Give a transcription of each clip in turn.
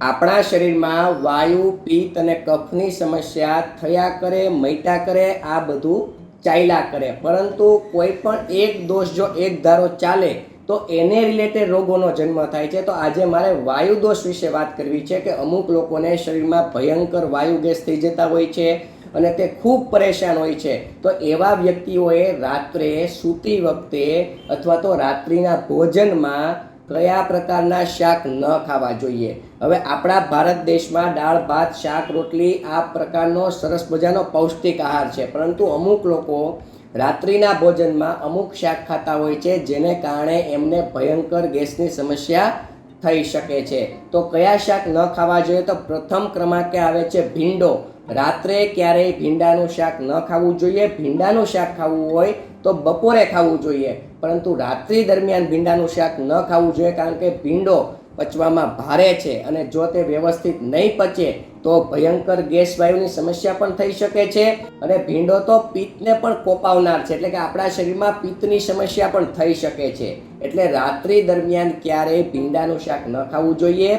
આપણા શરીરમાં વાયુ, પિત્ત અને કફની સમસ્યા થયા કરે, મૈટા કરે, આ બધું ચાલ્યા કરે. પરંતુ કોઈ પણ એક દોષ જો એક ધારો ચાલે, તો એને રિલેટેડ રોગોનો જન્મ થાય છે. તો આજે મારે વાયુ દોષ વિશે વાત કરવી છે કે અમુક લોકોને શરીરમાં ભયંકર વાયુ ગેસ થઈ જતા હોય છે અને તે ખૂબ પરેશાન હોય છે. તો એવા વ્યક્તિઓએ રાત્રે સૂતી વખતે અથવા તો રાત્રિના ભોજનમાં કયા પ્રકારના શાક ન ખાવા જોઈએ? હવે આપણા ભારત દેશમાં દાળ, ભાત, શાક, રોટલી આ પ્રકારનો સરસ મજાનો પૌષ્ટિક આહાર છે. પરંતુ અમુક લોકો રાત્રિના ભોજનમાં અમુક શાક ખાતા હોય છે, જેને કારણે એમને ભયંકર ગેસની સમસ્યા થઈ શકે છે. તો કયા શાક ન ખાવા જોઈએ? તો પ્રથમ ક્રમાંકે આવે છે ભીંડો. રાત્રે ક્યારેય ભીંડાનું શાક ન ખાવું જોઈએ. ભીંડાનું શાક ખાવું હોય તો બપોરે ખાવું જોઈએ. પરંતુ રાત્રિ દરમિયાન ભીંડાનું શાક ન ખાવું જોઈએ કારણ કે ભીંડો પચવામાં ભારે છે અને જો તે વ્યવસ્થિત નહીં પચે તો ભયંકર ગેસ વાયુની સમસ્યા પણ થઈ શકે છે અને ભીંડો તો પિત્તને પણ કોપાવનાર છે એટલે કે આપણા શરીરમાં પિત્તની સમસ્યા પણ થઈ શકે છે. એટલે રાત્રિ દરમિયાન ક્યારેય ભીંડાનું શાક ન ખાવું જોઈએ.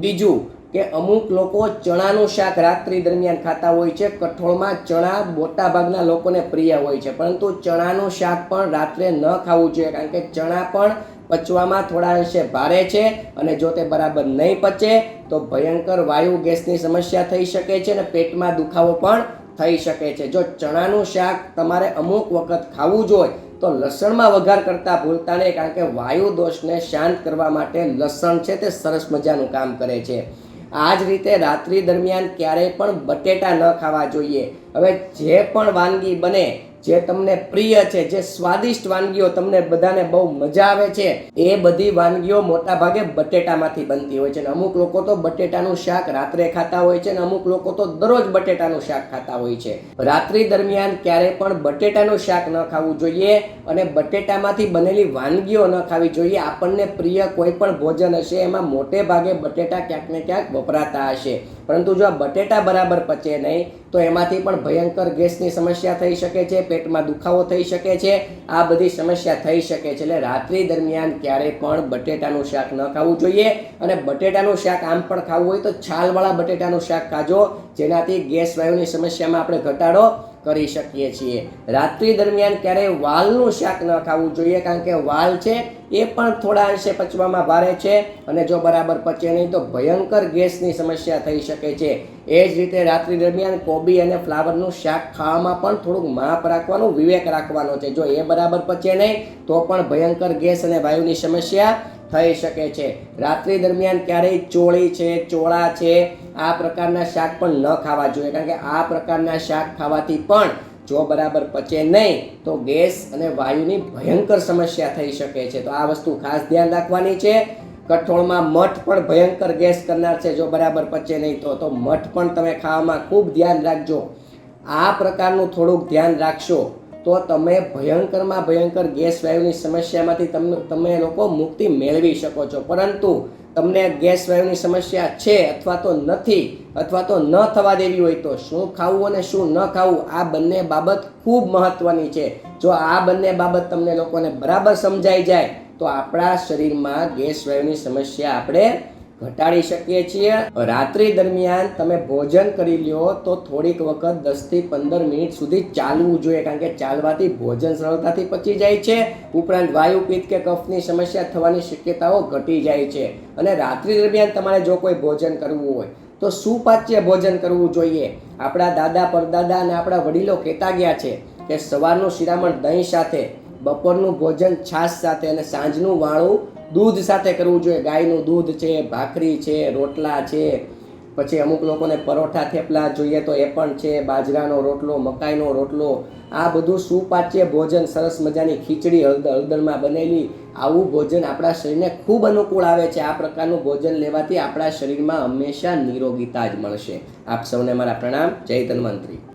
બીજું કે અમુક લોકો ચણાનું શાક રાત્રિ દરમિયાન ખાતા હોય છે, કઠોળમાં ચણા મોટા ભાગના લોકોને પ્રિય હોય છે. પરંતુ ચણાનું શાક પણ રાત્રે ન ખાવું જોઈએ, કારણ કે ચણા પણ પચવામાં થોડા અંશે ભારે છે અને જો તે બરાબર નહીં પચે, તો ભયંકર વાયુ ગેસની સમસ્યા થઈ શકે છે અને પેટમાં દુખાવો પણ થઈ શકે છે. જો ચણાનું શાક તમારે અમુક વખત ખાવું જોઈએ તો લસણમાં વઘાર કરતાં ભૂલતા નહીં, કારણ કે વાયુ દોષને શાંત કરવા માટે લસણ છે તે સરસ મજાનું કામ કરે છે. આ જ રીતે રાત્રિ દરમિયાન ક્યારેય પણ બટેટા ન ખાવા જોઈએ. હવે જે પણ વાનગી બને જે તમને પ્રિય છે, જે સ્વાદિષ્ટ વાનગીઓ તમને બધાને બહુ મજા આવે છે, એ બધી વાનગીઓ મોટા ભાગે બટેટામાંથી બનતી હોય છે. અને અમુક લોકો તો બટેટાનું શાક રાત્રે ખાતા હોય છે અને અમુક લોકો તો દરરોજ બટેટાનું શાક ખાતા હોય છે. રાત્રિ દરમિયાન ક્યારે પણ બટેટાનું શાક ન ખાવું જોઈએ અને બટેટામાંથી બનેલી વાનગીઓ ન ખાવી જોઈએ. આપણને પ્રિય કોઈ પણ ભોજન હશે, એમાં મોટે ભાગે બટેટા ક્યાંક ને ક્યાંક વપરાતા હશે. પરંતુ જો આ બટેટા બરાબર પચે નહીં, તો એમાંથી પણ ભયંકર ગેસની સમસ્યા થઈ શકે છે પેટમાં દુખાવો થઈ શકે છે. આ બધી સમસ્યા થઈ શકે છે. એટલે રાત્રિ દરમિયાન ક્યારેય પણ બટેટાનું શાક ન ખાવું જોઈએ. અને બટેટાનું શાક આમ પણ ખાવું હોય તો છાલવાળા બટેટાનું શાક ખાજો. જેનાથી ગેસ વાયુની સમસ્યામાં આપણે ઘટાડો કરી શકીએ છીએ. રાત્રિ દરમિયાન ક્યારેય વાલનું શાક ન ખાવું જોઈએ, કારણ કે વાલ છે એ પણ થોડા અંશે પચવામાં ભારે છે અને જો બરાબર પચે નહીં તો ભયંકર ગેસની સમસ્યા થઈ શકે છે. એ જ રીતે રાત્રિ દરમિયાન કોબી અને ફ્લાવરનું શાક ખાવામાં પણ થોડુંક માપ રાખવાનું, વિવેક રાખવાનો છે. જો એ બરાબર પચે નહીં, તો પણ ભયંકર ગેસ અને વાયુની સમસ્યા થઈ શકે છે. રાત્રિ દરમિયાન ક્યારેય ચોળી છે, ચોળા છે આ પ્રકારના શાક પણ ન ખાવા જોઈએ, કારણ કે આ પ્રકારના શાક ખાવાથી પણ જો બરાબર પચે નહીં, તો ગેસ અને વાયુની ભયંકર સમસ્યા થઈ શકે છે. તો આ વસ્તુ ખાસ ધ્યાન રાખવાની છે. કઠોળમાં મઠ પણ ભયંકર ગેસ કરનાર છે, જો બરાબર પચે નહીં, તો તો મઠ પણ તમે ખાવામાં ખૂબ ધ્યાન રાખજો. આ પ્રકારનું થોડુંક ધ્યાન રાખશો, તો તમે ભયંકરમાં ભયંકર ગેસ, વાયુની સમસ્યામાંથી તમને તમે લોકો મુક્તિ મેળવી શકો છો. પરંતુ તમને ગેસ વાયુની સમસ્યા છે અથવા તો નથી, અથવા તો ન થવા દેવી હોય તો શું ખાવું અને શું ન ખાવું, આ બંને બાબત ખૂબ મહત્વની છે. જો આ બંને બાબત તમને લોકોને બરાબર સમજાઈ જાય, તો આપણા શરીરમાં ગેસ વાયુની સમસ્યા આપણે ઘટાડી શકીએ છીએ. રાત્રિ દરમિયાન તમે ભોજન કરી લ્યો તો થોડીક વખત દસથી પંદર મિનિટ સુધી ચાલવું જોઈએ, કારણ કે ચાલવાથી ભોજન સરળતાથી પચી જાય છે. ઉપરાંત વાયુ પિત્ત કે કફની સમસ્યા થવાની શક્યતાઓ ઘટી જાય છે. અને રાત્રિ દરમિયાન તમારે જો કોઈ ભોજન કરવું હોય, તો સુપાચ્ય ભોજન કરવું જોઈએ. આપણા દાદા, પરદાદા અને આપણા વડીલો કહેતા ગયા છે કે સવારનું શિરામણ દહીં સાથે, બપોરનું ભોજન છાશ સાથે અને સાંજનું વાળું દૂધ સાથે કરવું જોઈએ. ગાયનું દૂધ છે, ભાખરી છે, રોટલા છે. પછી અમુક લોકોને પરોઠા, થેપલા જોઈએ તો એ પણ છે. બાજરાનો રોટલો, મકાઈનો રોટલો. આ બધું સુપાચ્ય ભોજન, સરસ મજાની ખીચડી હળદર હળદરમાં બનેલી આવું ભોજન આપણા શરીરને ખૂબ અનુકૂળ આવે છે. આ પ્રકારનું ભોજન લેવાથી આપણા શરીરમાં હંમેશા નિરોગીતા જ મળશે. આપ સૌને મારા પ્રણામ. જય ધન્વંતરી